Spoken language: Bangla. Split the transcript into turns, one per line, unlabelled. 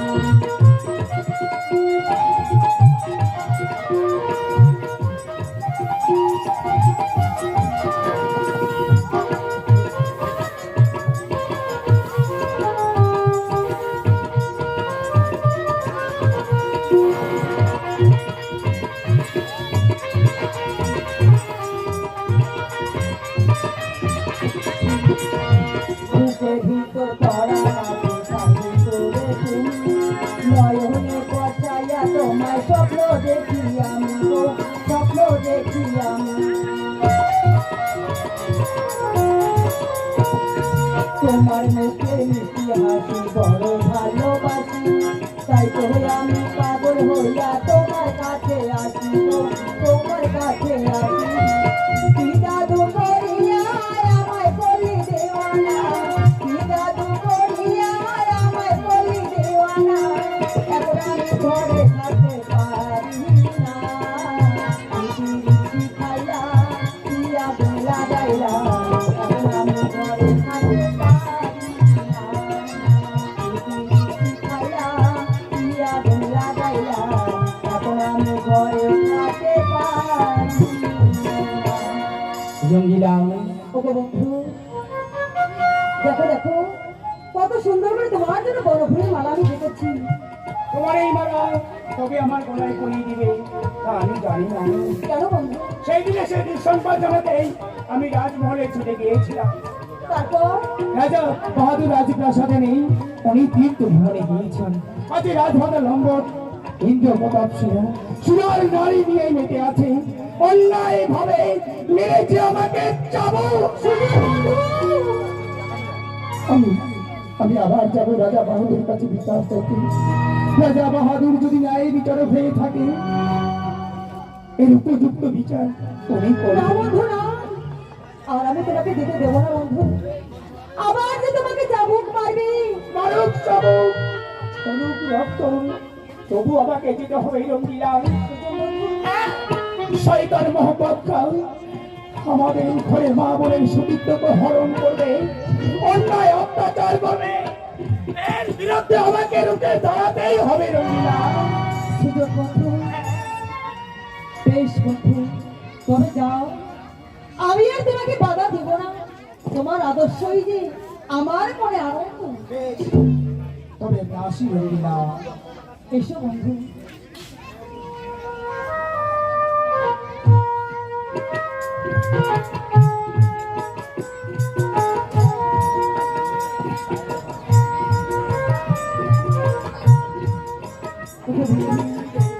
Música স্বপ্ন দেখি আমি স্বপ্ন দেখি আমি। তোমার মুখে মিষ্টি হাসি, বড় ভালোবাসি। তাই তো আমি পাচ্ছি
জঙ্গিলা
ওগো বন্ধু কত সুন্দর করে তোমার জন্য বড় ফুলের মালা আমি দেখেছি
তোমার এই মারা তবে আমার গলায় পরিয়ে দিবে তা আমি জানি না
কেন
সেই দিনে সেই দুঃসংবাদ জানাতেই আমি রাজমহলে ছুটে গিয়েছিলাম
তারপর
রাজা বাহাদুর রাজপ্রাসাদে নেই উনি তীর্থ ভ্রমণে গিয়েছেন আজ রাজমাতা লম্বট ইন্দ্র প্রতাপ সিংহ সুরার নারী নিয়ে মেতে আছে। অন্যায় ভাবে মেরেছে আমাকে। আমি আমি আবার যাব রাজা বাহাদুর কাছে বিচার চাইতে। রাজা বাহাদুর যদি ন্যায় বিচারক হয়ে থাকে এর উপযুক্ত বিচার উনি
না বন্ধু না। আর আমি তোমাকে দিতে দেবো না বন্ধু। আবার যে তোমাকে চাবুক মারবি।
মারুক চাবুক। করুক রক্ত। তবু আমাকে যেতে হবে রঙ্গিলা শয়তান মোহাম্মদ খান আমাদের ঘরে মা সতীত্বকে হরণ করবে। অন্যায় অত্যাচার করবে। এর বিরুদ্ধে আমাকে রুখে দাঁড়াতেই হবে রঙ্গিলা
সুযোগ বন্ধু বেশ বন্ধু তবে যাও। আমি আর তোমাকে বাধা দেব না। তোমার আদর্শই যে আমার মনে আনন্দ।
তবে আসি রঙ্গিলা
এসো বন্ধু ওগো বন্ধু,
আমি